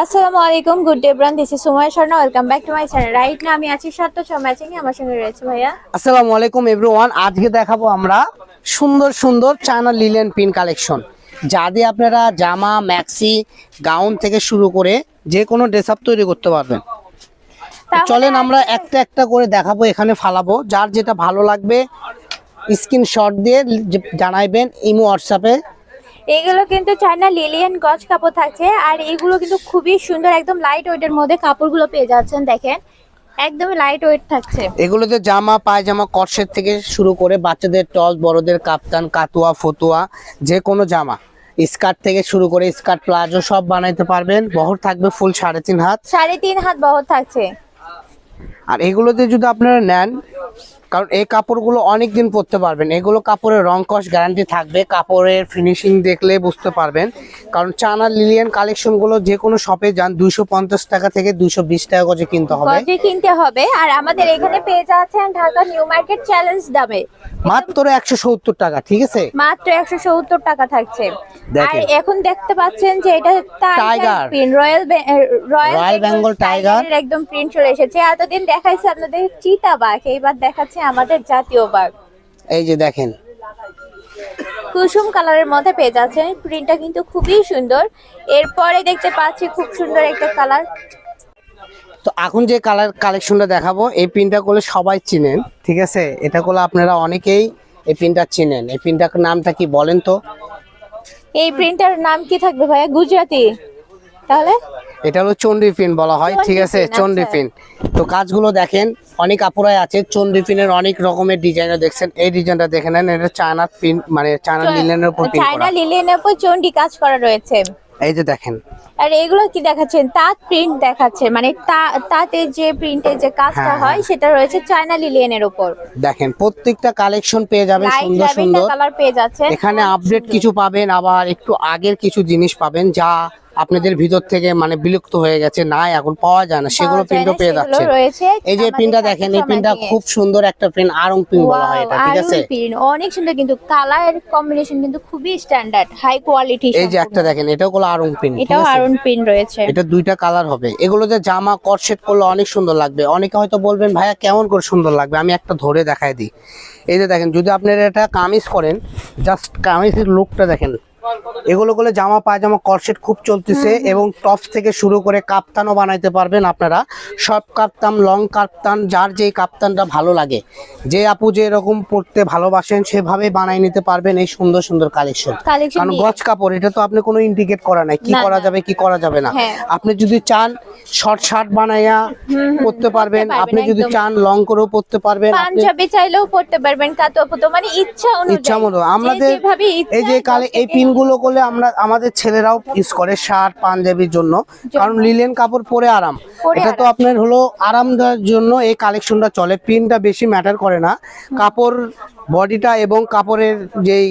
আসসালামু আলাইকুম good day bran this is Sumay Sharma welcome back to my channel right না আমি আছি সাতটা ছ ম্যাচিং আমার সঙ্গে রয়েছে ভাইয়া। আসসালামু আলাইকুম এভরিওয়ান আজকে দেখাবো আমরা সুন্দর সুন্দর চায়না লিলেন পিন কালেকশন। যা দিয়ে আপনারা জামা ম্যাক্সি গাউন থেকে শুরু করে যে কোনো ড্রেস আপ তৈরি করতে পারবেন। চলেন আমরা একটা একটা করে দেখাবো এখানে ফালাবো। যার যেটা ভালো লাগবে স্ক্রিনশট দিয়ে জানাইবেন ইমো হোয়াটসঅ্যাপে এগুলো কিন্তু চায়না লিলিয়ান গজ কাপড় থাকছে আর এগুলো কিন্তু খুবই সুন্দর একদম লাইট ওয়েটের মধ্যে কাপড়গুলো পেয়ে যাচ্ছেন দেখেন। একদমই লাইট ওয়েট থাকছে। এগুলোতে জামা পায়জামা কটসেট থেকে শুরু করে বাচ্চাদের টস বড়দের কাপ্তান কাতুয়া ফতুয়া যে কোনো জামা। স্কার্ট থেকে শুরু করে স্কার্ট প্লাজো সব বানাইতে পারবেন। বহর থাকবে ফুল সাড়ে তিন হাত। সাড়ে তিন হাত বহর থাকছে। আর এগুলোতে যদি আপনারা নেন কারণ এই কাপড়গুলো অনেক দিন পরতে পারবেন। এগুলো কাপড়ের রং কস গ্যারান্টি থাকবে। কাপড়ের ফিনিশিং দেখলে বুঝতে পারবেন। কারণ চানা লিলিয়ান কালেকশনগুলো যে কোনো শপে যান দুইশো পঞ্চাশ টাকা থেকে দুইশো বিশ টাকা করে কিনতে হবে। কিনতে হবে। আর আমাদের এখানে পেয়ে যাচ্ছেন ঢাকা নিউ মার্কেট চ্যালেঞ্জ দামে। মাত্র একশো সত্তর টাকা ঠিক আছে? মাত্র একশো সত্তর টাকা থাকছে। আর এখন দেখতে পাচ্ছেন যে এটা। Print royal royal Bengal tiger একদম প্রিন্ট চলে এসেছে। এতদিন দেখাইছে আপনাদের চিতা বাঘ এইবার দেখাচ্ছে আমাদের জাতীয় বাঘ এই যে দেখেন। কুসুম কালারের মধ্যে পেয়ে যাচ্ছেন। প্রিন্টটা কিন্তু খুবই সুন্দর। এরপরে দেখতে পাচ্ছি খুব সুন্দর একটা কালার। তো এখন যে কালার কালেকশনটা দেখাবো এই পিনটা করলে সবাই চিনেন ঠিক আছে? এটা করলে আপনারা অনেকেই এই পিনটা চিনেন। এই পিনটার নামটা কি বলেন তো? এই প্রিন্টার নাম কি থাকবে ভাইয়া? গুজরাটি। তাহলে? এটা হলো চন্ডি পিন বলা হয় ঠিক আছে? চন্ডি পিন, আচ্ছা। তো কাজগুলো দেখেন অনেক আপুরাই আছে চন্ডি পিনের অনেক রকমের ডিজাইনও দেখছেন। এই ডিজাইনটা দেখে নেন এটা চায়না পিন মানে চায়না লিলেনের উপর পিন চায়না করা। লিলিয়ানের উপর চন্ডি কাজ করা রয়েছে। এই যে দেখেন। আর এগুলো কি দেখাচ্ছেন? তাঁত প্রিন্ট দেখাচ্ছে মানে তাঁতে যে প্রিন্টের যে কাজটা হ্যাঁ, হয় সেটা রয়েছে চায়না লিলিয়ানের উপর। দেখেন প্রত্যেকটা কালেকশন পেয়ে যাবেন সুন্দর সুন্দর। কালার পেয়ে যাচ্ছে এখানে আপডেট কিছু পাবেন আবার একটু আগের কিছু জিনিস পাবেন যা আপনাদের ভিতর থেকে মানে বিলুপ্ত হয়ে গেছে নাই এখন পাওয়া যায় না। সেগুলো প্রিন্টও পেয়ে রয়েছে এই যে পিনটা দেখেন এই পিনটা খুব সুন্দর একটা পিন আরং পিন বলা হয় এটা ঠিক আছে? অনেক সুন্দর কিন্তু কালার কম্বিনেশন কিন্তু খুবই স্ট্যান্ডার্ড হাই কোয়ালিটি এই যে একটা দেখেন এটাও হলো আরং পিন ঠিক এটাও আরন প্রিন্ট রয়েছে। এটা দুইটা কালার হবে। এগুলোতে জামা কট সেট করলে অনেক সুন্দর লাগবে। অনেকে হয়তো বলবেন ভাইয়া কেমন করে সুন্দর লাগবে? আমি একটা ধরে দেখাই দিই। এই যে দেখেন যদি আপনারা এটা কামিজ করেন জাস্ট কামিজের লুকটা দেখেন এগুলো করলে জামা পায়জামা কটসেট খুব চলতেছে এবং টপস থেকে শুরু করে কাপ্তানও বানাইতে পারবেন আপনারা। সব কাপ্তান লং কাপ্তান যার যেই কাপ্তানটা ভালো লাগে। যে আপু যে এরকম পড়তে ভালোবাসেন সেভাবে বানাই নিতে পারবেন এই সুন্দর সুন্দর কালেকশন কারণ গজ কাপড় এটা তো আপনি কোনো ইন্ডিকেট করা নাই। কি করা যাবে কি করা যাবে না। হ্যাঁ। আপনি যদি চান শর্ট শার্ট বানাইয়া পরতে পারবেন। আপনি যদি চান লং করেও পরতে পারবেন পাঞ্জাবি চাইলেও পড়তে পারবেন কাতো মানে ইচ্ছা অনুযায়ী। ইচ্ছা মতো। আমাদের এই যে কালে এই দশটাকে- পিনগুলো করলে আমরা আমাদের ছেলেরাও ইউজ করে শার্ট পাঞ্জাবির জন্য। কারণ লিলেন কাপড় পরে আরাম। এটা তো আপনার হলো আরাম দেওয়ার জন্য এই কালেকশনটা চলে। প্রিন্টটা বেশি ম্যাটার করে না। কাপড় বডিটা এবং কাপড়ের যেই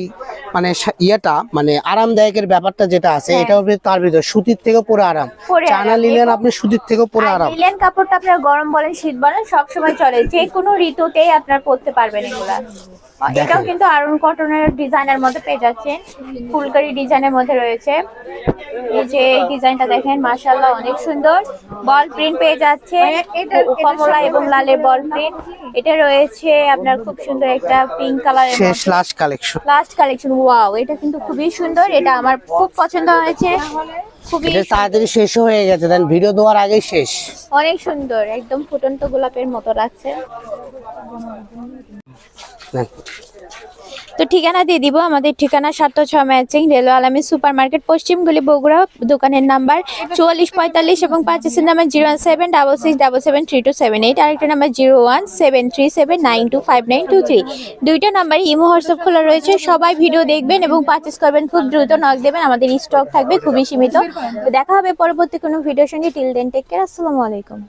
মানে ইয়েটা মানে আরামদায়কের ব্যাপারটা যেটা আছে হ্যাঁ। এটা হবে তার ভিতরে সুতির থেকে পুরো আরাম। চানা নিলেন আপনি সুতির থেকে পুরো আরাম। লিলেন কাপড়টা আপনার গরম বলেন শীত বলেন সব সময় চলে। যে কোনো ঋতুতেই আপনার পরতে পারবেন এগুলা। এটাও কিন্তু আরুন কটনের ডিজাইনের মধ্যে পেয়ে যাচ্ছেন। ফুলকারি ডিজাইনের মধ্যে রয়েছে। এই যে এই ডিজাইনটা দেখেন মাশাআল্লাহ অনেক সুন্দর। বল প্রিন্ট পেয়ে যাচ্ছে। কমলা এবং লালের বল প্রিন্ট এটা রয়েছে আপনার খুব সুন্দর একটা পিঙ্ক কালারের শেষ last collection last collection wow এটা কিন্তু খুবই সুন্দর। এটা আমার খুব পছন্দ হয়েছে। খুবই তাড়াতাড়ি শেষ হয়ে গেছে দেন ভিডিও দেওয়ার আগে শেষ। অনেক সুন্দর একদম ফুটন্ত গোলাপের মতো লাগছে। তো ঠিকানা দিয়ে দিব, আমাদের ঠিকানা সাত ছ ম্যাচিং, রেলওয়ে আলামী সুপার মার্কেট পশ্চিমগুলি বগুড়া, দোকানের নাম্বার চুয়াল্লিশ পঁয়তাল্লিশ এবং পাঁচের number zero one seven double six double seven three two seven eight, আরেকটা number zero one seven three seven nine two five nine two three. দুইটা নাম্বারই ইমো হোয়াটসঅ্যাপ খোলা রয়েছে, সবাই ভিডিও দেখবেন এবং পারচেস করবেন, খুব দ্রুত নক দেবেন, আমাদের স্টক থাকবে খুবই সীমিত। দেখা হবে পরবর্তী কোনো ভিডিওর সঙ্গে টিল দেন টেক কেয়ার আসসালামু আলাইকুম।